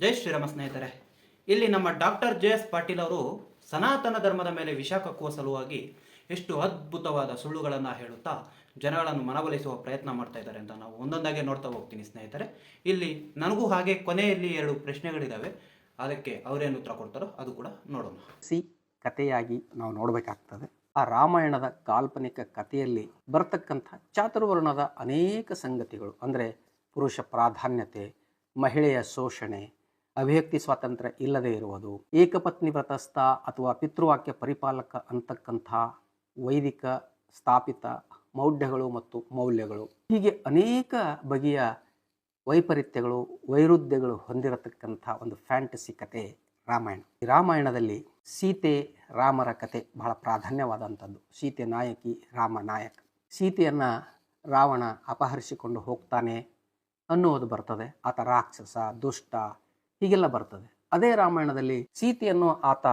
ಜೈ ಶ್ರೀರಾಮ ಸ್ನೇಹಿತರೆ, ಇಲ್ಲಿ ನಮ್ಮ ಡಾಕ್ಟರ್ ಜೆ ಎಸ್ ಪಾಟೀಲ್ ಅವರು ಸನಾತನ ಧರ್ಮದ ಮೇಲೆ ವಿಷ ಕಕ್ಕುವ ಸಲುವಾಗಿ ಎಷ್ಟು ಅದ್ಭುತವಾದ ಸುಳ್ಳುಗಳನ್ನು ಹೇಳುತ್ತಾ ಜನಗಳನ್ನು ಮನವೊಲಿಸುವ ಪ್ರಯತ್ನ ಮಾಡ್ತಾ ಇದ್ದಾರೆ ಅಂತ ನಾವು ಒಂದೊಂದಾಗಿ ನೋಡ್ತಾ ಹೋಗ್ತೀನಿ ಸ್ನೇಹಿತರೆ. ಇಲ್ಲಿ ನನಗೂ ಹಾಗೆ ಕೊನೆಯಲ್ಲಿ ಎರಡು ಪ್ರಶ್ನೆಗಳಿದ್ದಾವೆ ಅದಕ್ಕೆ ಅವರೇನು ಉತ್ತರ ಕೊಡ್ತಾರೋ ಅದು ಕೂಡ ನೋಡೋಣ. ಸಿ ಕಥೆಯಾಗಿ ನಾವು ನೋಡಬೇಕಾಗ್ತದೆ. ಆ ರಾಮಾಯಣದ ಕಾಲ್ಪನಿಕ ಕಥೆಯಲ್ಲಿ ಬರತಕ್ಕಂಥ ಚಾತುರ್ವರ್ಣದ ಅನೇಕ ಸಂಗತಿಗಳು, ಅಂದರೆ ಪುರುಷ ಪ್ರಾಧಾನ್ಯತೆ, ಮಹಿಳೆಯ ಶೋಷಣೆ ಅಭಿವ್ಯಕ್ತಿ ಸ್ವಾತಂತ್ರ್ಯ ಇಲ್ಲದೆ ಇರುವುದು. ಏಕಪತ್ನಿ ವ್ರತಸ್ಥ ಅಥವಾ ಪಿತೃವಾಕ್ಯ ಪರಿಪಾಲಕ ಅಂತಕ್ಕಂಥ ವೈದಿಕ ಸ್ಥಾಪಿತ ಮೌಢ್ಯಗಳು ಮತ್ತು ಮೌಲ್ಯಗಳು. ಹೀಗೆ ಅನೇಕ ಬಗೆಯ ವೈಪರೀತ್ಯಗಳು, ವೈರುಧ್ಯಗಳು ಹೊಂದಿರತಕ್ಕಂಥ ಒಂದು ಫ್ಯಾಂಟಸಿ ಕತೆ ರಾಮಾಯಣ. ಈ ರಾಮಾಯಣದಲ್ಲಿ ಸೀತೆ ರಾಮರ ಕತೆ ಬಹಳ ಪ್ರಾಧಾನ್ಯವಾದಂಥದ್ದು. ಸೀತೆ ನಾಯಕಿ, ರಾಮ ನಾಯಕ. ಸೀತೆಯನ್ನು ರಾವಣ ಅಪಹರಿಸಿಕೊಂಡು ಹೋಗ್ತಾನೆ ಅನ್ನುವುದು ಬರ್ತದೆ. ಆತ ರಾಕ್ಷಸ, ದುಷ್ಟ ಹೀಗೆಲ್ಲ ಬರ್ತದೆ. ಅದೇ ರಾಮಾಯಣದಲ್ಲಿ ಸೀತೆಯನ್ನು ಆತ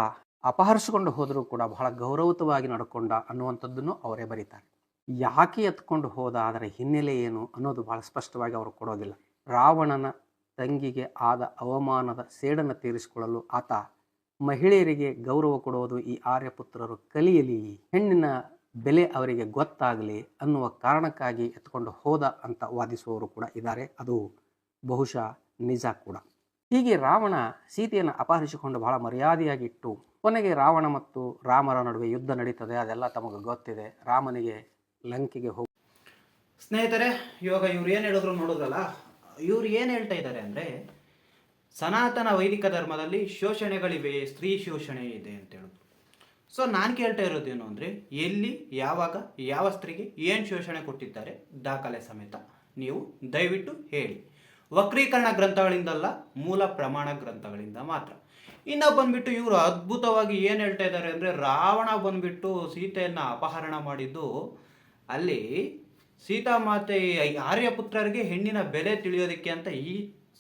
ಅಪಹರಿಸಿಕೊಂಡು ಹೋದರೂ ಕೂಡ ಬಹಳ ಗೌರವತವಾಗಿ ನಡ್ಕೊಂಡ ಅನ್ನುವಂಥದ್ದನ್ನು ಅವರೇ ಬರೀತಾರೆ. ಯಾಕೆ ಎತ್ಕೊಂಡು ಹೋದ ಅದರ ಹಿನ್ನೆಲೆ ಏನು ಅನ್ನೋದು ಬಹಳ ಸ್ಪಷ್ಟವಾಗಿ ಅವರು ಕೊಡೋದಿಲ್ಲ. ರಾವಣನ ತಂಗಿಗೆ ಆದ ಅವಮಾನದ ಸೇಡನ್ನು ತೀರಿಸಿಕೊಳ್ಳಲು ಆತ ಮಹಿಳೆಯರಿಗೆ ಗೌರವ ಕೊಡುವುದು ಈ ಆರ್ಯಪುತ್ರರು ಕಲಿಯಲಿ, ಹೆಣ್ಣಿನ ಬೆಲೆ ಅವರಿಗೆ ಗೊತ್ತಾಗಲಿ ಅನ್ನುವ ಕಾರಣಕ್ಕಾಗಿ ಎತ್ಕೊಂಡು ಹೋದ ಅಂತ ವಾದಿಸುವವರು ಕೂಡ ಇದ್ದಾರೆ. ಅದು ಬಹುಶಃ ನಿಜ ಕೂಡ. ಹೀಗೆ ರಾವಣ ಸೀತೆಯನ್ನು ಅಪಹರಿಸಿಕೊಂಡು ಬಹಳ ಮರ್ಯಾದೆಯಾಗಿಟ್ಟು, ಕೊನೆಗೆ ರಾವಣ ಮತ್ತು ರಾಮರ ನಡುವೆ ಯುದ್ಧ ನಡೀತದೆ, ಅದೆಲ್ಲ ತಮಗೆ ಗೊತ್ತಿದೆ. ರಾಮನಿಗೆ ಲಂಕೆಗೆ ಹೋಗಿ ಸ್ನೇಹಿತರೆ, ಇವಾಗ ಇವ್ರು ಏನು ಹೇಳಿದ್ರು ನೋಡೋದಲ್ಲ ಇವ್ರು ಏನು ಹೇಳ್ತಾ ಇದ್ದಾರೆ ಅಂದರೆ, ಸನಾತನ ವೈದಿಕ ಧರ್ಮದಲ್ಲಿ ಶೋಷಣೆಗಳಿವೆ, ಸ್ತ್ರೀ ಶೋಷಣೆ ಇದೆ ಅಂತ ಹೇಳಿದ್ರು ಸೊ ನಾನು ಕೇಳ್ತಾ ಇರೋದೇನು ಅಂದರೆ, ಎಲ್ಲಿ, ಯಾವಾಗ, ಯಾವ ಸ್ತ್ರೀಗೆ ಏನು ಶೋಷಣೆ ಕೊಟ್ಟಿದ್ದಾರೆ, ದಾಖಲೆ ಸಮೇತ ನೀವು ದಯವಿಟ್ಟು ಹೇಳಿ. ವಕ್ರೀಕರಣ ಗ್ರಂಥಗಳಿಂದಲ್ಲ, ಮೂಲ ಪ್ರಮಾಣ ಗ್ರಂಥಗಳಿಂದ ಮಾತ್ರ. ಇನ್ನು ಬಂದ್ಬಿಟ್ಟು ಇವರು ಅದ್ಭುತವಾಗಿ ಏನು ಹೇಳ್ತಾ ಇದ್ದಾರೆ ಅಂದರೆ, ರಾವಣ ಬಂದ್ಬಿಟ್ಟು ಸೀತೆಯನ್ನು ಅಪಹರಣ ಮಾಡಿದ್ದು, ಅಲ್ಲಿ ಸೀತಾಮಾತೆ ಆರ್ಯಪುತ್ರರಿಗೆ ಹೆಣ್ಣಿನ ಬೆಲೆ ತಿಳಿಯೋದಕ್ಕೆ ಅಂತ ಈ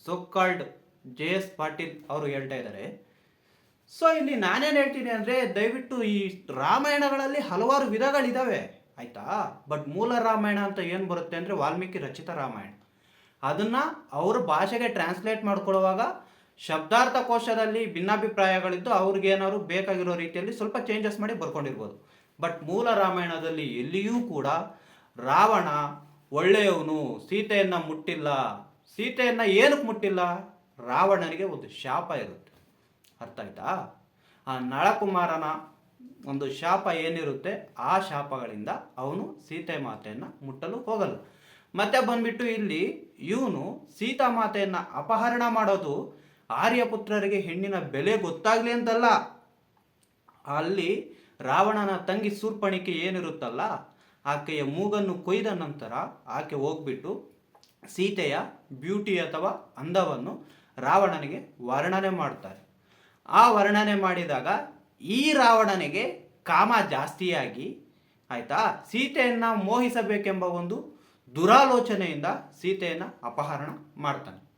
ಸೊಕ್ಕಾಲ್ಡ್ ಜೆ ಎಸ್ ಪಾಟೀಲ್ ಅವರು ಹೇಳ್ತಾ ಇದ್ದಾರೆ. ಸೊ ಇಲ್ಲಿ ನಾನೇನು ಹೇಳ್ತೀನಿ ಅಂದರೆ, ದಯವಿಟ್ಟು ಈ ರಾಮಾಯಣಗಳಲ್ಲಿ ಹಲವಾರು ವಿಧಗಳಿದ್ದಾವೆ ಆಯಿತಾ? ಬಟ್ ಮೂಲ ರಾಮಾಯಣ ಅಂತ ಏನು ಬರುತ್ತೆ ಅಂದರೆ, ವಾಲ್ಮೀಕಿ ರಚಿತ ರಾಮಾಯಣ. ಅದನ್ನು ಅವ್ರ ಭಾಷೆಗೆ ಟ್ರಾನ್ಸ್ಲೇಟ್ ಮಾಡ್ಕೊಳ್ಳುವಾಗ ಶಬ್ದಾರ್ಥ ಕೋಶದಲ್ಲಿ ಭಿನ್ನಾಭಿಪ್ರಾಯಗಳಿದ್ದು ಅವ್ರಿಗೇನಾದ್ರು ಬೇಕಾಗಿರೋ ರೀತಿಯಲ್ಲಿ ಸ್ವಲ್ಪ ಚೇಂಜಸ್ ಮಾಡಿ ಬರ್ಕೊಂಡಿರ್ಬೋದು. ಬಟ್ ಮೂಲ ರಾಮಾಯಣದಲ್ಲಿ ಎಲ್ಲಿಯೂ ಕೂಡ ರಾವಣ ಒಳ್ಳೆಯವನು, ಸೀತೆಯನ್ನು ಮುಟ್ಟಿಲ್ಲ, ಸೀತೆಯನ್ನು ಏನಕ್ಕೆ ಮುಟ್ಟಿಲ್ಲ? ರಾವಣನಿಗೆ ಒಂದು ಶಾಪ ಇರುತ್ತೆ. ಅರ್ಥ ಆಯ್ತಾ? ಆ ನಳಕುಮಾರನ ಒಂದು ಶಾಪ ಏನಿರುತ್ತೆ? ಆ ಶಾಪಗಳಿಂದ ಅವನು ಸೀತೆ ಮಾತೆಯನ್ನು ಮುಟ್ಟಲು ಹೋಗಲ್ಲ. ಮತ್ತೆ ಬಂದ್ಬಿಟ್ಟು ಇಲ್ಲಿ ಇವನು ಸೀತಾಮಾತೆಯನ್ನು ಅಪಹರಣ ಮಾಡೋದು ಆರ್ಯಪುತ್ರರಿಗೆ ಹೆಣ್ಣಿನ ಬೆಲೆ ಗೊತ್ತಾಗ್ಲಿ ಅಂತಲ್ಲ. ಅಲ್ಲಿ ರಾವಣನ ತಂಗಿ ಸೂರ್ಪಣಿಕೆ ಏನಿರುತ್ತಲ್ಲ, ಆಕೆಯ ಮೂಗನ್ನು ಕೊಯ್ದ ನಂತರ ಆಕೆ ಹೋಗ್ಬಿಟ್ಟು ಸೀತೆಯ ಬ್ಯೂಟಿ ಅಥವಾ ಅಂದವನ್ನು ರಾವಣನಿಗೆ ವರ್ಣನೆ ಮಾಡ್ತಾರೆ. ಆ ವರ್ಣನೆ ಮಾಡಿದಾಗ ಈ ರಾವಣನಿಗೆ ಕಾಮ ಜಾಸ್ತಿಯಾಗಿ, ಆಯ್ತಾ, ಸೀತೆಯನ್ನು ಮೋಹಿಸಬೇಕೆಂಬ ಒಂದು ದುರಾಲೋಚನೆಯಿಂದ ಸೀತೆಯನ್ನು ಅಪಹರಣ ಮಾಡ್ತಾನೆ.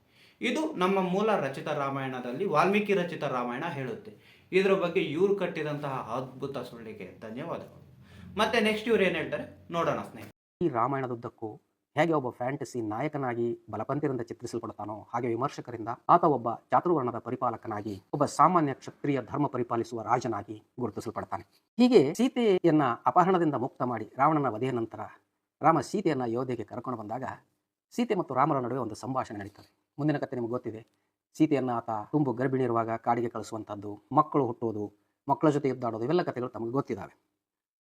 ಇದು ನಮ್ಮ ಮೂಲ ರಚಿತ ರಾಮಾಯಣದಲ್ಲಿ ವಾಲ್ಮೀಕಿ ರಚಿತ ರಾಮಾಯಣ ಹೇಳುತ್ತೆ. ಇದರ ಬಗ್ಗೆ ಇವ್ರು ಕಟ್ಟಿದಂತಹ ಅದ್ಭುತ ಸುಳ್ಳಿಗೆ ಧನ್ಯವಾದಗಳು. ಮತ್ತೆ ನೆಕ್ಸ್ಟ್ ಇವ್ರು ಏನು ಹೇಳ್ತಾರೆ? ನೋಡೋಣ ಸ್ನೇಹಿತರೆ. ಈ ರಾಮಾಯಣದುದ್ದಕ್ಕೂ ಹೇಗೆ ಒಬ್ಬ ಫ್ಯಾಂಟಸಿ ನಾಯಕನಾಗಿ ಬಲಪಂಥೀಯರಿಂದ ಚಿತ್ರಿಸಲ್ಪಡುತ್ತಾನೋ ಹಾಗೆ ವಿಮರ್ಶಕರಿಂದ ಆತ ಒಬ್ಬ ಚಾತುರ್ವರ್ಣದ ಪರಿಪಾಲಕನಾಗಿ, ಒಬ್ಬ ಸಾಮಾನ್ಯ ಕ್ಷತ್ರಿಯ ಧರ್ಮ ಪರಿಪಾಲಿಸುವ ರಾಜನಾಗಿ ಗುರುತಿಸಲ್ಪಡ್ತಾನೆ. ಹೀಗೆ ಸೀತೆಯನ್ನ ಅಪಹರಣದಿಂದ ಮುಕ್ತ ಮಾಡಿ ರಾವಣನ ವಧೆಯ ನಂತರ ರಾಮ ಸೀತೆಯನ್ನು ಯೋಧೆಗೆ ಕರ್ಕೊಂಡು ಬಂದಾಗ ಸೀತೆ ಮತ್ತು ರಾಮರ ನಡುವೆ ಒಂದು ಸಂಭಾಷಣೆ ನಡೀತದೆ. ಮುಂದಿನ ಕಥೆ ನಿಮಗೆ ಗೊತ್ತಿದೆ. ಸೀತೆಯನ್ನು ಆತ ತುಂಬು ಗರ್ಭಿಣಿ ಇರುವಾಗ ಕಾಡಿಗೆ ಕಳಿಸುವಂಥದ್ದು, ಮಕ್ಕಳು ಹುಟ್ಟುವುದು, ಮಕ್ಕಳ ಜೊತೆ ಎದ್ದಾಡೋದು ಇವೆಲ್ಲ ಕಥೆಗಳು ತಮಗೆ ಗೊತ್ತಿದ್ದಾವೆ.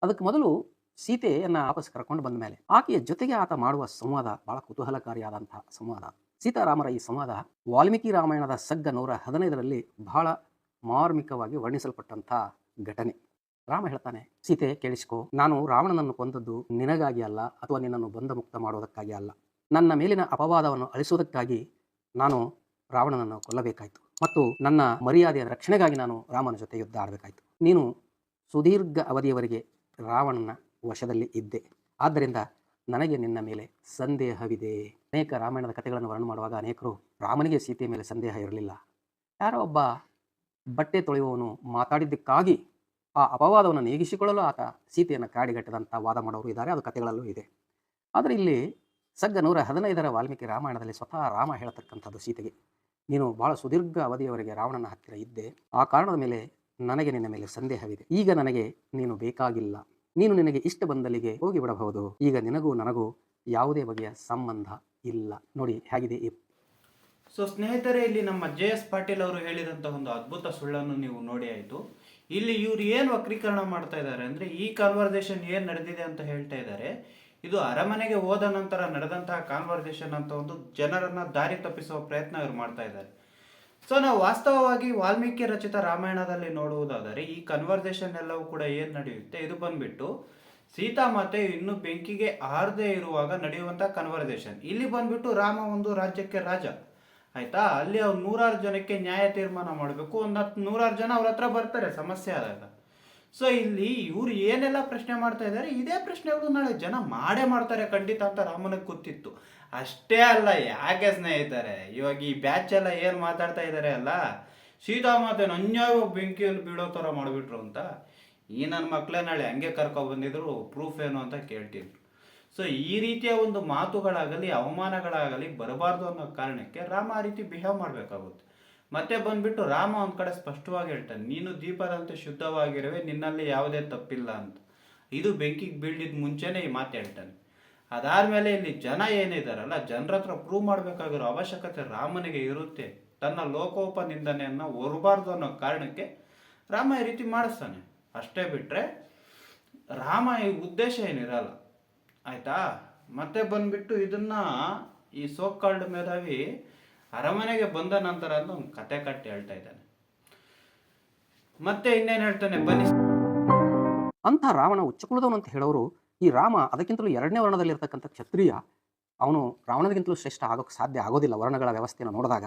ಅದಕ್ಕೆ ಮೊದಲು ಸೀತೆಯನ್ನು ವಾಪಸ್ ಕರ್ಕೊಂಡು ಬಂದ ಮೇಲೆ ಆಕೆಯ ಜೊತೆಗೆ ಆತ ಮಾಡುವ ಸಂವಾದ ಬಹಳ ಕುತೂಹಲಕಾರಿಯಾದಂತಹ ಸಂವಾದ. ಸೀತಾರಾಮರ ಈ ಸಂವಾದ ವಾಲ್ಮೀಕಿ ರಾಮಾಯಣದ ಸಗ್ಗ ನೂರ ಹದಿನೈದರಲ್ಲಿ ಬಹಳ ಮಾರ್ಮಿಕವಾಗಿ ವರ್ಣಿಸಲ್ಪಟ್ಟಂಥ ಘಟನೆ. ರಾಮ ಹೇಳ್ತಾನೆ, ಸೀತೆ, ಕೇಳಿಸ್ಕೋ, ನಾನು ರಾವಣನನ್ನು ಕೊಂದದ್ದು ನಿನಗಾಗಿ ಅಲ್ಲ ಅಥವಾ ನಿನ್ನನ್ನು ಬಂಧ ಮುಕ್ತ ಮಾಡುವುದಕ್ಕಾಗಿ ಅಲ್ಲ. ನನ್ನ ಮೇಲಿನ ಅಪವಾದವನ್ನು ಅಳಿಸುವುದಕ್ಕಾಗಿ ನಾನು ರಾವಣನನ್ನು ಕೊಲ್ಲಬೇಕಾಯಿತು ಮತ್ತು ನನ್ನ ಮರ್ಯಾದೆಯ ರಕ್ಷಣೆಗಾಗಿ ನಾನು ರಾಮನ ಜೊತೆ ಯುದ್ಧ ಆಡಬೇಕಾಯಿತು. ನೀನು ಸುದೀರ್ಘ ಅವಧಿಯವರೆಗೆ ರಾವಣನ ವಶದಲ್ಲಿ ಇದ್ದೆ. ಆದ್ದರಿಂದ ನನಗೆ ನಿನ್ನ ಮೇಲೆ ಸಂದೇಹವಿದೆ. ಅನೇಕ ರಾಮಾಯಣದ ಕಥೆಗಳನ್ನು ವರ್ಣನೆ ಮಾಡುವಾಗ ಅನೇಕರು ರಾಮನಿಗೆ ಸೀತೆಯ ಮೇಲೆ ಸಂದೇಹ ಇರಲಿಲ್ಲ. ಯಾರೋ ಒಬ್ಬ ಬಟ್ಟೆ ತೊಳೆಯುವವನು ಮಾತಾಡಿದ್ದಕ್ಕಾಗಿ ಆ ಅಪವಾದವನ್ನು ನೀಗಿಸಿಕೊಳ್ಳಲು ಆತ ಸೀತೆಯನ್ನು ಕಾಡಿಗಟ್ಟದಂಥ ವಾದ ಮಾಡೋರು ಇದ್ದಾರೆ, ಅದು ಕಥೆಗಳಲ್ಲೂ ಇದೆ. ಆದರೆ ಇಲ್ಲಿ ಸಗ್ಗ ನೂರ ಹದಿನೈದರ ವಾಲ್ಮೀಕಿ ರಾಮಾಯಣದಲ್ಲಿ ಸ್ವತಃ ರಾಮ ಹೇಳತಕ್ಕಂಥದ್ದು ಸೀತೆಗೆ. ನೀನು ಬಹಳ ಸುದೀರ್ಘ ಅವಧಿಯವರೆಗೆ ರಾವಣನ ಹತ್ತಿರ ಇದ್ದೆ, ಆ ಕಾರಣದ ಮೇಲೆ ನನಗೆ ನಿನ್ನ ಮೇಲೆ ಸಂದೇಹವಿದೆ. ಈಗ ನನಗೆ ನೀನು ಬೇಕಾಗಿಲ್ಲ. ನೀನು ನಿನಗೆ ಇಷ್ಟ ಬಂದಲ್ಲಿಗೆ ಹೋಗಿ ಬಿಡಬಹುದು ಈಗ ನಿನಗೂ ನನಗೂ ಯಾವುದೇ ಬಗೆಯ ಸಂಬಂಧ ಇಲ್ಲ. ನೋಡಿ, ಹೇಗಿದೆ ಈ ಸೊ ಸ್ನೇಹಿತರೆ, ಇಲ್ಲಿ ನಮ್ಮ ಜೆ ಎಸ್ ಪಾಟೀಲ್ ಅವರು ಹೇಳಿದಂತಹ ಒಂದು ಅದ್ಭುತ ಸುಳ್ಳನ್ನು ನೀವು ನೋಡಿ ಆಯಿತು. ಇಲ್ಲಿ ಇವ್ರು ಏನು ವಕ್ರೀಕರಣ ಮಾಡ್ತಾ ಇದ್ದಾರೆ ಅಂದರೆ ಈ ಕಾನ್ವರ್ಸೇಷನ್ ಏನು ನಡೆದಿದೆ ಅಂತ ಹೇಳ್ತಾ ಇದ್ದಾರೆ ಇದು ಅರಮನೆಗೆ ಹೋದ ನಂತರ ನಡೆದಂತಹ ಕಾನ್ವರ್ಸೇಷನ್ ಅಂತ ಒಂದು ಜನರನ್ನ ದಾರಿ ತಪ್ಪಿಸುವ ಪ್ರಯತ್ನ ಇವ್ರು ಮಾಡ್ತಾ ಇದ್ದಾರೆ ಸೊ ನಾವು ವಾಸ್ತವವಾಗಿ ವಾಲ್ಮೀಕಿ ರಚಿತ ರಾಮಾಯಣದಲ್ಲಿ ನೋಡುವುದಾದರೆ, ಈ ಕನ್ವರ್ಸೇಷನ್ ಎಲ್ಲವೂ ಕೂಡ ಏನು ನಡೆಯುತ್ತೆ, ಇದು ಬಂದ್ಬಿಟ್ಟು ಸೀತಾಮಾತೆ ಇನ್ನು ಬೆಂಕಿಗೆ ಆರದೇ ಇರುವಾಗ ನಡೆಯುವಂಥ ಕನ್ವರ್ಸೇಷನ್ ಇಲ್ಲಿ ಬಂದ್ಬಿಟ್ಟು ರಾಮ ಒಂದು ರಾಜ್ಯಕ್ಕೆ ರಾಜ. ಆಯ್ತಾ? ಅಲ್ಲಿ ಅವ್ರು ನೂರಾರು ಜನಕ್ಕೆ ನ್ಯಾಯ ತೀರ್ಮಾನ ಮಾಡಬೇಕು. ಒಂದು ಹತ್ತು ನೂರಾರು ಜನ ಅವ್ರ ಹತ್ರ ಬರ್ತಾರೆ, ಸಮಸ್ಯೆ ಆದಾಗ. ಸೊ ಇಲ್ಲಿ ಇವ್ರು ಏನೆಲ್ಲ ಪ್ರಶ್ನೆ ಮಾಡ್ತಾ ಇದ್ದಾರೆ? ಇದೇ ಪ್ರಶ್ನೆಗಳು ನಾಳೆ ಜನ ಮಾಡೇ ಮಾಡ್ತಾರೆ ಖಂಡಿತ ಅಂತ ರಾಮನಿಗೆ ಗೊತ್ತಿತ್ತು. ಅಷ್ಟೇ ಅಲ್ಲ, ಯಾಕೆ ಸ್ನೇಹಿತರೆ? ಇವಾಗ ಈ ಬ್ಯಾಚ್ ಎಲ್ಲ ಏನು ಮಾತಾಡ್ತಾ ಇದ್ದಾರೆ ಅಲ್ಲ? ಸೀತಾಮಾತೆನ ಅನ್ಯಾಯ ಬೆಂಕಿಯಲ್ಲಿ ಬೀಳೋ ಥರ ಮಾಡಿಬಿಟ್ರು ಅಂತ. ಈ ನನ್ನ ಮಕ್ಕಳೇ ನಾಳೆ ಹಂಗೆ ಕರ್ಕೊಬಂದಿದ್ರು ಪ್ರೂಫ್ ಏನು ಅಂತ ಕೇಳ್ತಿದ್ರು ಸೊ ಈ ರೀತಿಯ ಒಂದು ಮಾತುಗಳಾಗಲಿ, ಅವಮಾನಗಳಾಗಲಿ ಬರಬಾರ್ದು ಅನ್ನೋ ಕಾರಣಕ್ಕೆ ರಾಮ ಆ ರೀತಿ ಬಿಹೇವ್ ಮಾಡಬೇಕಾಗುತ್ತೆ. ಮತ್ತೆ ಬಂದ್ಬಿಟ್ಟು ರಾಮ ಒಂದ್ ಕಡೆ ಸ್ಪಷ್ಟವಾಗಿ ಹೇಳ್ತಾನೆ, ನೀನು ದೀಪದಂತೆ ಶುದ್ಧವಾಗಿರುವೆ, ನಿನ್ನಲ್ಲಿ ಯಾವುದೇ ತಪ್ಪಿಲ್ಲ ಅಂತ. ಇದು ಬೆಂಕಿಗೆ ಬೀಳಿದ ಮುಂಚೆನೆ ಈ ಮಾತು ಹೇಳ್ತಾನೆ. ಅದಾದ್ಮೇಲೆ ಇಲ್ಲಿ ಜನ ಏನಿದಾರಲ್ಲ, ಜನರ ಹತ್ರ ಪ್ರೂವ್ ಮಾಡಬೇಕಾಗಿರೋ ಅವಶ್ಯಕತೆ ರಾಮನಿಗೆ ಇರುತ್ತೆ, ತನ್ನ ಲೋಕೋಪ ನಿಂದನೆಯನ್ನ ಹೊರಬಾರ್ದು ಅನ್ನೋ ಕಾರಣಕ್ಕೆ ರಾಮ ಈ ರೀತಿ ಮಾಡಿಸ್ತಾನೆ. ಅಷ್ಟೇ ಬಿಟ್ರೆ ರಾಮ ಈ ಉದ್ದೇಶ ಏನಿರಲ್ಲ ಆಯ್ತಾ? ಮತ್ತೆ ಬಂದ್ಬಿಟ್ಟು ಇದನ್ನ ಈ ಸೋಕಾಲ್ಡ್ ಮೇಧಾವಿ ಅರಮನೆಗೆ ಬಂದ ನಂತರ ಒಂದು ಕತೆ ಕಟ್ಟಿ ಹೇಳ್ತಾ ಇದ್ದಾನೆ. ಮತ್ತೆ ಇನ್ನೇನು ಹೇಳ್ತಾನೆ? ಬನ್ನಿ. ಅಂತ ರಾವಣ ಉಚ್ಚಕುಲದವನು ಅಂತ ಹೇಳೋರು ಈ ರಾಮ ಅದಕ್ಕಿಂತಲೂ ಎರಡನೇ ವರ್ಣದಲ್ಲಿರ್ತಕ್ಕಂಥ ಕ್ಷತ್ರಿಯ. ಅವನು ರಾವಣನಿಗಿಂತಲೂ ಶ್ರೇಷ್ಠ ಆಗೋಕ್ಕೆ ಸಾಧ್ಯ ಆಗೋದಿಲ್ಲ ವರ್ಣಗಳ ವ್ಯವಸ್ಥೆಯನ್ನು ನೋಡಿದಾಗ.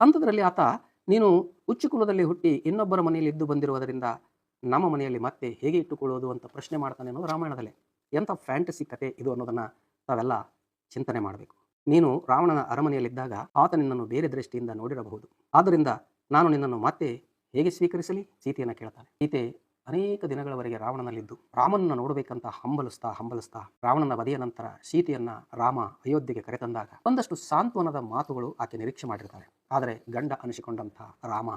ಅಂಥದ್ರಲ್ಲಿ ಆತ, ನೀನು ಉಚ್ಚ ಕುಲದಲ್ಲಿ ಹುಟ್ಟಿ ಇನ್ನೊಬ್ಬರ ಮನೆಯಲ್ಲಿ ಇದ್ದು ಬಂದಿರುವುದರಿಂದ ನಮ್ಮ ಮನೆಯಲ್ಲಿ ಮತ್ತೆ ಹೇಗೆ ಇಟ್ಟುಕೊಳ್ಳೋದು ಅಂತ ಪ್ರಶ್ನೆ ಮಾಡ್ತಾನೆ ಅನ್ನೋದು ರಾಮಾಯಣದಲ್ಲಿ. ಎಂಥ ಫ್ಯಾಂಟಸಿ ಕತೆ ಇದು ಅನ್ನೋದನ್ನು ತಾವೆಲ್ಲ ಚಿಂತನೆ ಮಾಡಬೇಕು. ನೀನು ರಾವಣನ ಅರಮನೆಯಲ್ಲಿದ್ದಾಗ ಆತ ನಿನ್ನನ್ನು ಬೇರೆ ದೃಷ್ಟಿಯಿಂದ ನೋಡಿರಬಹುದು. ಆದ್ದರಿಂದ ನಾನು ನಿನ್ನನ್ನು ಮತ್ತೆ ಹೇಗೆ ಸ್ವೀಕರಿಸಲಿ? ಸೀತೆಯನ್ನು ಕೇಳ್ತಾನೆ. ಸೀತೆ ಅನೇಕ ದಿನಗಳವರೆಗೆ ರಾವಣನಲ್ಲಿದ್ದು. ರಾಮನನ್ನು ನೋಡಬೇಕಂತ ಹಂಬಲಿಸ್ತಾ ಹಂಬಲಿಸ್ತಾ ರಾವಣನ ವಧೆಯ ನಂತರ ಸೀತೆಯನ್ನ ರಾಮ ಅಯೋಧ್ಯೆಗೆ ಕರೆತಂದಾಗ ಒಂದಷ್ಟು ಸಾಂತ್ವನದ ಮಾತುಗಳು ಆಕೆ ನಿರೀಕ್ಷೆ ಮಾಡಿರ್ತಾರೆ ಆದರೆ ಗಂಡ ಅನಿಸಿಕೊಂಡಂಥ ರಾಮ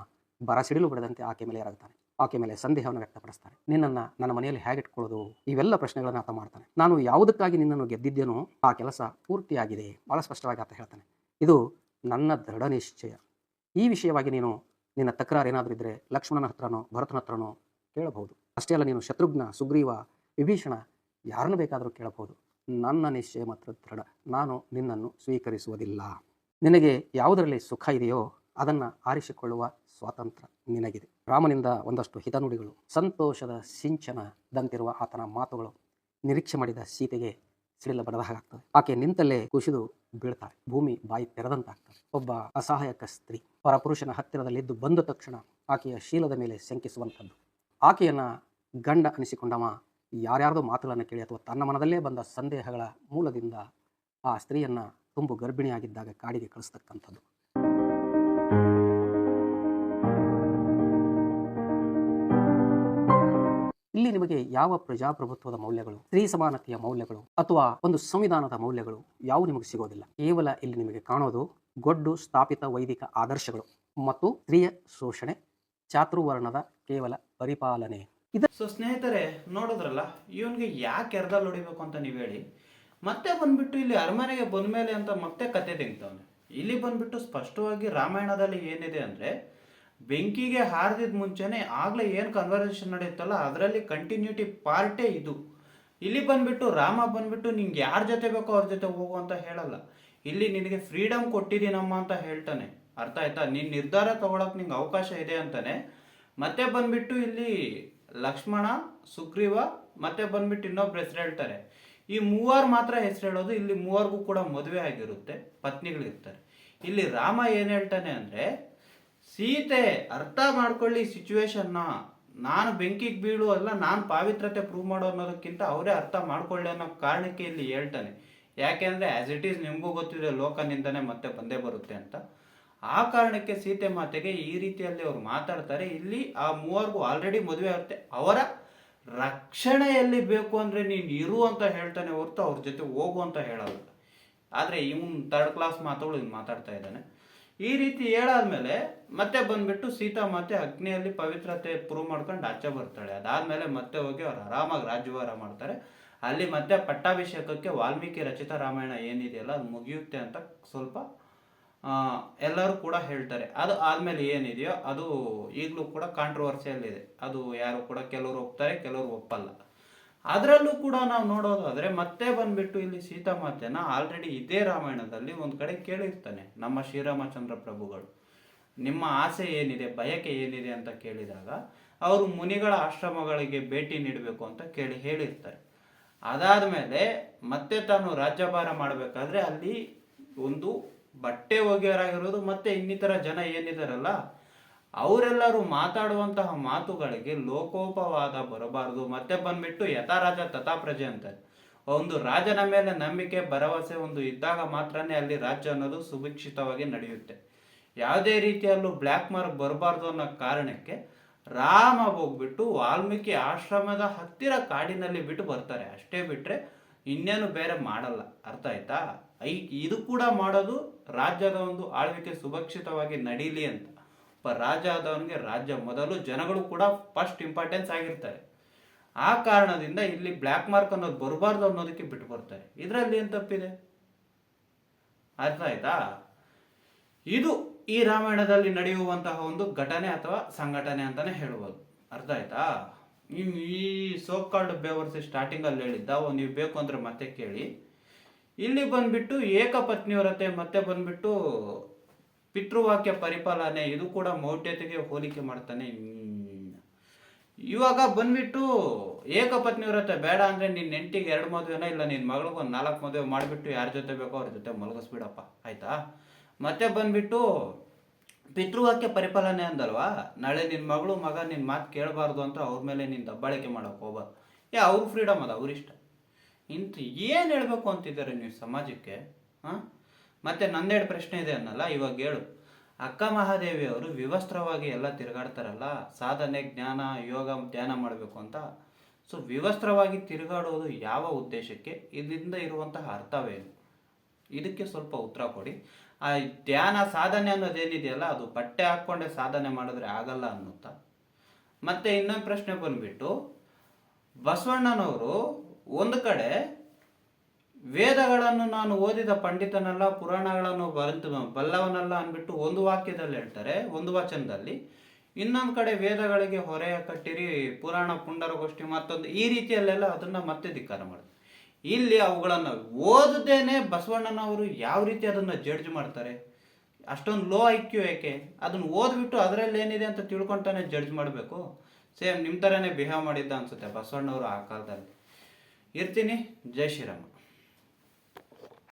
ಬರಸಿಡಿಲು ಬಿಡದಂತೆ ಆಕೆ ಮೇಲೆ ಎರಗುತ್ತಾನೆ. ಆಕೆ ಮೇಲೆ ಸಂದೇಹವನ್ನು ವ್ಯಕ್ತಪಡಿಸ್ತಾನೆ ನಿನ್ನನ್ನು ನನ್ನ ಮನೆಯಲ್ಲಿ ಹೇಗಿಟ್ಕೊಳ್ಳೋದು ಇವೆಲ್ಲ ಪ್ರಶ್ನೆಗಳನ್ನು ಆತ ಮಾಡ್ತಾನೆ. ನಾನು ಯಾವುದಕ್ಕಾಗಿ ನಿನ್ನನ್ನು ಗೆದ್ದಿದ್ದೇನೋ ಆ ಕೆಲಸ ಪೂರ್ತಿಯಾಗಿದೆ. ಭಾಳ ಸ್ಪಷ್ಟವಾಗಿ ಆತ ಹೇಳ್ತಾನೆ. ಇದು ನನ್ನ ದೃಢ ನಿಶ್ಚಯ. ಈ ವಿಷಯವಾಗಿ ನೀನು ನಿನ್ನ ತಕರಾರು ಏನಾದರೂ ಇದ್ದರೆ ಲಕ್ಷ್ಮಣನ ಹತ್ರನೋ, ಭರತನ ಹತ್ರನೋ ಕೇಳಬಹುದು. ಅಷ್ಟೇ ಅಲ್ಲ, ನೀನು ಶತ್ರುಘ್ನ, ಸುಗ್ರೀವ, ವಿಭೀಷಣ ಯಾರನ್ನು ಬೇಕಾದರೂ ಕೇಳಬಹುದು. ನನ್ನ ನಿಶ್ಚಯ ಮಾತ್ರ ದೃಢ. ನಾನು ನಿನ್ನನ್ನು ಸ್ವೀಕರಿಸುವುದಿಲ್ಲ. ನಿನಗೆ ಯಾವುದರಲ್ಲಿ ಸುಖ ಇದೆಯೋ ಅದನ್ನು ಆರಿಸಿಕೊಳ್ಳುವ ಸ್ವಾತಂತ್ರ್ಯ ನಿನಗಿದೆ. ರಾಮನಿಂದ ಒಂದಷ್ಟು ಹಿತನುಡಿಗಳು, ಸಂತೋಷದ ಸಿಂಚನದಂತಿರುವ ಆತನ ಮಾತುಗಳು ನಿರೀಕ್ಷೆ ಮಾಡಿದ ಸೀತೆಗೆ ಸಿಡಿಲ ಬಡದ ಹಾಗಾಗ್ತದೆ ಆಕೆ ನಿಂತಲ್ಲೇ ಕುಸಿದು ಬೀಳ್ತಾಳೆ. ಭೂಮಿ ಬಾಯಿ ತೆರೆದಂತಾಗ್ತದೆ. ಒಬ್ಬ ಅಸಹಾಯಕ ಸ್ತ್ರೀ ಪರಪುರುಷನ ಹತ್ತಿರದಲ್ಲಿದ್ದು ಬಂದ ತಕ್ಷಣ ಆಕೆಯ ಶೀಲದ ಮೇಲೆ ಶಂಕಿಸುವಂಥದ್ದು. ಆಕೆಯನ್ನು ಗಂಡ ಅನಿಸಿಕೊಂಡವ ಯಾರ್ಯಾರ್ದೋ ಮಾತುಗಳನ್ನು ಕೇಳಿ ಅಥವಾ ತನ್ನ ಮನದಲ್ಲೇ ಬಂದ ಸಂದೇಹಗಳ ಮೂಲದಿಂದ ಆ ಸ್ತ್ರೀಯನ್ನು ತುಂಬು ಗರ್ಭಿಣಿಯಾಗಿದ್ದಾಗ ಕಾಡಿಗೆ ಕಳಿಸ್ತಕ್ಕಂಥದ್ದು. ಇಲ್ಲಿ ನಿಮಗೆ ಯಾವ ಪ್ರಜಾಪ್ರಭುತ್ವದ ಮೌಲ್ಯಗಳು, ಸ್ತ್ರೀ ಸಮಾನತೆಯ ಮೌಲ್ಯಗಳು ಅಥವಾ ಒಂದು ಸಂವಿಧಾನದ ಮೌಲ್ಯಗಳು ಯಾವ ನಿಮಗೆ ಸಿಗೋದಿಲ್ಲ. ಕೇವಲ ಇಲ್ಲಿ ನಿಮಗೆ ಕಾಣೋದು ಗೊಡ್ಡು ಸ್ಥಾಪಿತ ವೈದಿಕ ಆದರ್ಶಗಳು ಮತ್ತು ಸ್ತ್ರೀಯ ಶೋಷಣೆ, ಚಾತುರ್ವರ್ಣದ ಕೇವಲ ಪರಿಪಾಲನೆ. ಸೊ ಸ್ನೇಹಿತರೆ, ನೋಡಿದ್ರಲ್ಲ, ಇವನ್ಗೆ ಯಾಕೆ ಎರ್ದಲ್ಲಿ ಹೊಡಿಬೇಕು ಅಂತ ನೀವು ಹೇಳಿ. ಮತ್ತೆ ಬಂದ್ಬಿಟ್ಟು ಇಲ್ಲಿ ಅರಮನೆಗೆ ಬಂದ್ಮೇಲೆ ಅಂತ ಮತ್ತೆ ಕತೆ ತೆಗಿತವನು ಇಲ್ಲಿ ಬಂದ್ಬಿಟ್ಟು ಸ್ಪಷ್ಟವಾಗಿ ರಾಮಾಯಣದಲ್ಲಿ ಏನಿದೆ ಅಂದ್ರೆ ಬೆಂಕಿಗೆ ಹಾರದಿದ್ದ ಮುಂಚೆನೆ ಆಗಲೇ ಏನು ಕನ್ವರ್ಸೇಷನ್ ನಡೆಯುತ್ತಲ್ಲ, ಅದರಲ್ಲಿ ಕಂಟಿನ್ಯೂಟಿ ಪಾರ್ಟೇ ಇದು. ಇಲ್ಲಿ ಬಂದ್ಬಿಟ್ಟು, ರಾಮ ಬಂದ್ಬಿಟ್ಟು, ನಿಂಗೆ ಯಾರ ಜೊತೆ ಬೇಕೋ ಅವ್ರ ಜೊತೆ ಹೋಗು ಅಂತ ಹೇಳಲ್ಲ. ಇಲ್ಲಿ ನಿನಗೆ ಫ್ರೀಡಮ್ ಕೊಟ್ಟಿದ್ದೀನಮ್ಮ ಅಂತ ಹೇಳ್ತಾನೆ. ಅರ್ಥ ಆಯ್ತಾ? ನಿನ್ನ ನಿರ್ಧಾರ ತಗೊಳಕ್ ನಿಂಗೆ ಅವಕಾಶ ಇದೆ ಅಂತಾನೆ. ಮತ್ತೆ ಬಂದ್ಬಿಟ್ಟು ಇಲ್ಲಿ ಲಕ್ಷ್ಮಣ, ಸುಗ್ರೀವ, ಮತ್ತೆ ಬಂದ್ಬಿಟ್ಟು ಇನ್ನೊಬ್ರು ಹೆಸರು ಹೇಳ್ತಾರೆ. ಈ ಮೂವರು ಮಾತ್ರ ಹೆಸರು ಹೇಳೋದು, ಇಲ್ಲಿ ಮೂವರ್ಗೂ ಕೂಡ ಮದುವೆ ಆಗಿರುತ್ತೆ, ಪತ್ನಿಗಳಿರ್ತಾರೆ. ಇಲ್ಲಿ ರಾಮ ಏನು ಹೇಳ್ತಾನೆ ಅಂದ್ರೆ ಸೀತೆ ಅರ್ಥ ಮಾಡ್ಕೊಳ್ಳಿ ಸಿಚುವೇಶನ್ನ ನಾನು ಬೆಂಕಿಗೆ ಬೀಳು ಅಲ್ಲ, ನಾನು ಪಾವಿತ್ರತೆ ಪ್ರೂವ್ ಮಾಡೋ ಅನ್ನೋದಕ್ಕಿಂತ ಅವರೇ ಅರ್ಥ ಮಾಡ್ಕೊಳ್ಳಿ ಅನ್ನೋ ಕಾರಣಕ್ಕೆ ಇಲ್ಲಿ ಹೇಳ್ತಾನೆ. ಯಾಕೆಂದ್ರೆ ಆಸ್ ಇಟ್ ಈಸ್ ನಿಮಗೂ ಗೊತ್ತಿದೆ ಲೋಕನಿಂದನೇ ಮತ್ತೆ ಬಂದೇ ಬರುತ್ತೆ ಅಂತ. ಆ ಕಾರಣಕ್ಕೆ ಸೀತೆ ಮಾತೆಗೆ ಈ ರೀತಿಯಲ್ಲಿ ಅವ್ರು ಮಾತಾಡ್ತಾರೆ. ಇಲ್ಲಿ ಆ ಮೂವರ್ಗೂ ಆಲ್ರೆಡಿ ಮದುವೆ ಆಗುತ್ತೆ. ಅವರ ರಕ್ಷಣೆಯಲ್ಲಿ ಬೇಕು ಅಂದ್ರೆ ನೀನು ಇರು ಅಂತ ಹೇಳ್ತಾನೆ ಹೊರತು ಅವ್ರ ಜೊತೆ ಹೋಗು ಅಂತ ಹೇಳಲ್ಲ. ಆದ್ರೆ ಇವನ್ ತರ್ಡ್ ಕ್ಲಾಸ್ ಮಾತುಗಳು ಮಾತಾಡ್ತಾ ಇದ್ದಾನೆ. ಈ ರೀತಿ ಹೇಳಾದ್ಮೇಲೆ ಮತ್ತೆ ಬಂದ್ಬಿಟ್ಟು ಸೀತಾ ಮಾತೆ ಅಗ್ನಿಯಲ್ಲಿ ಪವಿತ್ರತೆ ಪ್ರೂವ್ ಮಾಡ್ಕೊಂಡು ಆಚೆ ಬರ್ತಾಳೆ. ಅದಾದ್ಮೇಲೆ ಮತ್ತೆ ಹೋಗಿ ಅವ್ರು ಆರಾಮಾಗಿ ರಾಜ್ಯವಾರ ಮಾಡ್ತಾರೆ. ಅಲ್ಲಿ ಮತ್ತೆ ಪಟ್ಟಾಭಿಷೇಕಕ್ಕೆ ವಾಲ್ಮೀಕಿ ರಚಿತ ರಾಮಾಯಣ ಏನಿದೆಯಲ್ಲ, ಅದು ಮುಗಿಯುತ್ತೆ ಅಂತ ಸ್ವಲ್ಪ ಎಲ್ಲರೂ ಕೂಡ ಹೇಳ್ತಾರೆ. ಅದು ಆದ್ಮೇಲೆ ಏನಿದೆಯೋ ಅದು ಈಗಲೂ ಕೂಡ ಕಾಂಟ್ರವರ್ಸಿಯಲ್ ಇದೆ. ಅದು ಯಾರು ಕೂಡ ಕೆಲವರು ಒಪ್ತಾರೆ, ಕೆಲವರು ಒಪ್ಪಲ್ಲ. ಅದರಲ್ಲೂ ಕೂಡ ನಾವು ನೋಡೋದಾದರೆ ಮತ್ತೆ ಬಂದ್ಬಿಟ್ಟು ಇಲ್ಲಿ ಸೀತಾಮಾತೆನ ಆಲ್ರೆಡಿ ಇದೇ ರಾಮಾಯಣದಲ್ಲಿ ಒಂದು ಕಡೆ ಕೇಳಿರ್ತಾನೆ, ನಮ್ಮ ಶ್ರೀರಾಮಚಂದ್ರ ಪ್ರಭುಗಳು. ನಿಮ್ಮ ಆಸೆ ಏನಿದೆ, ಬಯಕೆ ಏನಿದೆ ಅಂತ ಕೇಳಿದಾಗ ಅವರು ಮುನಿಗಳ ಆಶ್ರಮಗಳಿಗೆ ಭೇಟಿ ನೀಡಬೇಕು ಅಂತ ಕೇಳಿ ಹೇಳಿರ್ತಾರೆ. ಅದಾದ ಮೇಲೆ ಮತ್ತೆ ತಾನು ರಾಜ್ಯಭಾರ ಮಾಡಬೇಕಾದ್ರೆ ಅಲ್ಲಿ ಒಂದು ಬಟ್ಟೆ ಒಗೆಯರಾಗಿರೋದು, ಮತ್ತೆ ಇನ್ನಿತರ ಜನ ಏನಿದಾರಲ್ಲ ಅವರೆಲ್ಲರೂ ಮಾತಾಡುವಂತಹ ಮಾತುಗಳಿಗೆ ಲೋಕೋಪವಾದ ಬರಬಾರದು. ಮತ್ತೆ ಬಂದ್ಬಿಟ್ಟು ಯಥಾ ರಾಜ ತಥಾ ಪ್ರಜೆ ಅಂತಾರೆ. ಒಂದು ರಾಜನ ಮೇಲೆ ನಂಬಿಕೆ, ಭರವಸೆ ಒಂದು ಇದ್ದಾಗ ಮಾತ್ರನೇ ಅಲ್ಲಿ ರಾಜ್ಯ ಅನ್ನೋದು ಸುಭಿಕ್ಷಿತವಾಗಿ ನಡೆಯುತ್ತೆ. ಯಾವುದೇ ರೀತಿಯಲ್ಲೂ ಬ್ಲ್ಯಾಕ್ ಮಾರ್ಕ್ ಬರಬಾರ್ದು ಅನ್ನೋ ಕಾರಣಕ್ಕೆ ರಾಮ ಹೋಗ್ಬಿಟ್ಟು ವಾಲ್ಮೀಕಿ ಆಶ್ರಮದ ಹತ್ತಿರ ಕಾಡಿನಲ್ಲಿ ಬಿಟ್ಟು ಬರ್ತಾರೆ. ಅಷ್ಟೇ ಬಿಟ್ಟರೆ ಇನ್ನೇನು ಬೇರೆ ಮಾಡಲ್ಲ. ಅರ್ಥ ಆಯ್ತಾ? ಐ, ಇದು ಕೂಡ ಮಾಡೋದು ರಾಜ್ಯದ ಒಂದು ಆಳ್ವಿಕೆ ಸುಭಕ್ಷಿತವಾಗಿ ನಡೀಲಿ ಅಂತ. ರಾಜ ಆದವನಿಗೆ ರಾಜ್ಯ ಮೊದಲು ಜನಗಳು ಕೂಡ ಫಸ್ಟ್ ಇಂಪಾರ್ಟೆನ್ಸ್ ಆಗಿರ್ತಾರೆ. ಆ ಕಾರಣದಿಂದ ಇಲ್ಲಿ ಬ್ಲ್ಯಾಕ್ ಮಾರ್ಕ್ ಅನ್ನೋದು ಬರಬಾರ್ದು ಅನ್ನೋದಕ್ಕೆ ಬಿಟ್ಟು ಬರ್ತಾರೆ. ಇದರಲ್ಲಿ ಏನು ತಪ್ಪಿದೆ? ಅರ್ಥ ಆಯ್ತಾ? ಇದು ಈ ರಾಮಾಯಣದಲ್ಲಿ ನಡೆಯುವಂತಹ ಒಂದು ಘಟನೆ ಅಥವಾ ಸಂಘಟನೆ ಅಂತಾನೆ ಹೇಳ್ಬೋದು. ಅರ್ಥ ಆಯ್ತಾ? ಇನ್ನು ಈ ಸೋಕಾಲ್ಡ್ ಬೇವರ್ಸ್ ಸ್ಟಾರ್ಟಿಂಗ್ ಅಲ್ಲಿ ಹೇಳಿದ್ದ ನೀವು ಬೇಕು ಅಂದ್ರೆ ಮತ್ತೆ ಕೇಳಿ. ಇಲ್ಲಿ ಬಂದ್ಬಿಟ್ಟು ಏಕಪತ್ನಿಯವರತೆ ಮತ್ತೆ ಬಂದ್ಬಿಟ್ಟು ಪಿತೃವಾಕ್ಯ ಪರಿಪಾಲನೆ, ಇದು ಕೂಡ ಮೌಢ್ಯತೆಗೆ ಹೋಲಿಕೆ ಮಾಡ್ತಾನೆ. ಇವಾಗ ಬಂದ್ಬಿಟ್ಟು ಏಕಪತ್ನಿ ವ್ರತ ಬೇಡ ಅಂದ್ರೆ ನಿನ್ನ ನೆಂಟಿಗೆ ಎರಡು ಮದುವೆನ ಇಲ್ಲ ನಿನ್ನ ಮಗಳಿಗೆ ಒಂದು ನಾಲ್ಕು ಮದುವೆ ಮಾಡಿಬಿಟ್ಟು ಯಾರ ಜೊತೆ ಬೇಕೋ ಅವ್ರ ಜೊತೆ ಮಲಗಿಸ್ಬಿಡಪ್ಪ, ಆಯ್ತಾ? ಮತ್ತೆ ಬಂದ್ಬಿಟ್ಟು ಪಿತೃವಾಕ್ಯ ಪರಿಪಾಲನೆ ಅಂದಲ್ವಾ? ನಾಳೆ ನಿನ್ನ ಮಗಳು, ಮಗ ನಿನ್ನ ಮಾತು ಕೇಳಬಾರ್ದು ಅಂತ ಅವ್ರ ಮೇಲೆ ನೀನು ದಬ್ಬಾಳಿಕೆ ಮಾಡೋಕೆ ಹೋಗ್ಬಾರ್ದು. ಏ, ಅವ್ರ ಫ್ರೀಡಮ್ ಅದ, ಅವ್ರಿಷ್ಟ. ಇಂತ ಏನು ಹೇಳಬೇಕು ಅಂತಿದ್ದಾರೆ ನೀವು ಸಮಾಜಕ್ಕೆ, ಹಾಂ? ಮತ್ತೆ ನಂದೆರಡು ಪ್ರಶ್ನೆ ಇದೆ ಅನ್ನಲ್ಲ, ಇವಾಗ ಹೇಳು. ಅಕ್ಕ ಮಹಾದೇವಿ ಅವರು ವಿವಸ್ತ್ರವಾಗಿ ಎಲ್ಲ ತಿರುಗಾಡ್ತಾರಲ್ಲ, ಸಾಧನೆ, ಜ್ಞಾನ, ಯೋಗ, ಧ್ಯಾನ ಮಾಡಬೇಕು ಅಂತ. ಸೊ, ವಿವಸ್ತ್ರವಾಗಿ ತಿರುಗಾಡೋದು ಯಾವ ಉದ್ದೇಶಕ್ಕೆ? ಇದರಿಂದ ಇರುವಂತಹ ಅರ್ಥವೇನು? ಇದಕ್ಕೆ ಸ್ವಲ್ಪ ಉತ್ತರ ಕೊಡಿ. ಆ ಧ್ಯಾನ, ಸಾಧನೆ ಅನ್ನೋದೇನಿದೆಯಲ್ಲ ಅದು ಬಟ್ಟೆ ಹಾಕ್ಕೊಂಡೆ ಸಾಧನೆ ಮಾಡಿದ್ರೆ ಆಗಲ್ಲ ಅನ್ನುತ್ತಾ. ಮತ್ತೆ ಇನ್ನೊಂದು ಪ್ರಶ್ನೆ ಬಂದ್ಬಿಟ್ಟು, ಬಸವಣ್ಣನವರು ಒಂದು ಕಡೆ ವೇದಗಳನ್ನು ನಾನು ಓದಿದ ಪಂಡಿತನಲ್ಲ, ಪುರಾಣಗಳನ್ನು ಬರೆದು ಬಲ್ಲವನಲ್ಲ ಅಂದ್ಬಿಟ್ಟು ಒಂದು ವಾಕ್ಯದಲ್ಲಿ ಹೇಳ್ತಾರೆ, ಒಂದು ವಚನದಲ್ಲಿ, ಇನ್ನೊಂದು ಕಡೆ ವೇದಗಳಿಗೆ ಹೊರೆಯ ಕಟ್ಟಿರಿ, ಪುರಾಣ ಪುಂಡರಗೋಷ್ಠಿ ಮತ್ತೊಂದು, ಈ ರೀತಿಯಲ್ಲೆಲ್ಲ ಅದನ್ನ ಮತ್ತೆ ಧಿಕ್ಕಾರ ಮಾಡುತ್ತೆ. ಇಲ್ಲಿ ಅವುಗಳನ್ನು ಓದದೇನೆ ಬಸವಣ್ಣನವರು ಯಾವ ರೀತಿ ಅದನ್ನು ಜಡ್ಜ್ ಮಾಡ್ತಾರೆ? ಅಷ್ಟೊಂದು ಲೋ ಐಕ್ಯೂ ಏಕೆ? ಅದನ್ನ ಓದ್ಬಿಟ್ಟು ಅದರಲ್ಲಿ ಏನಿದೆ ಅಂತ ತಿಳ್ಕೊಂತಾನೆ ಜಡ್ಜ್ ಮಾಡಬೇಕು? ಸೇಮ್ ನಿಮ್ಮ ಥರನೇ ಬಿಹೇವ್ ಮಾಡಿದ್ದ ಅನ್ಸುತ್ತೆ ಬಸವಣ್ಣವರು ಆ ಕಾಲದಲ್ಲಿ. ಇರ್ತೀನಿ, ಜೈ ಶ್ರೀರಾಮ.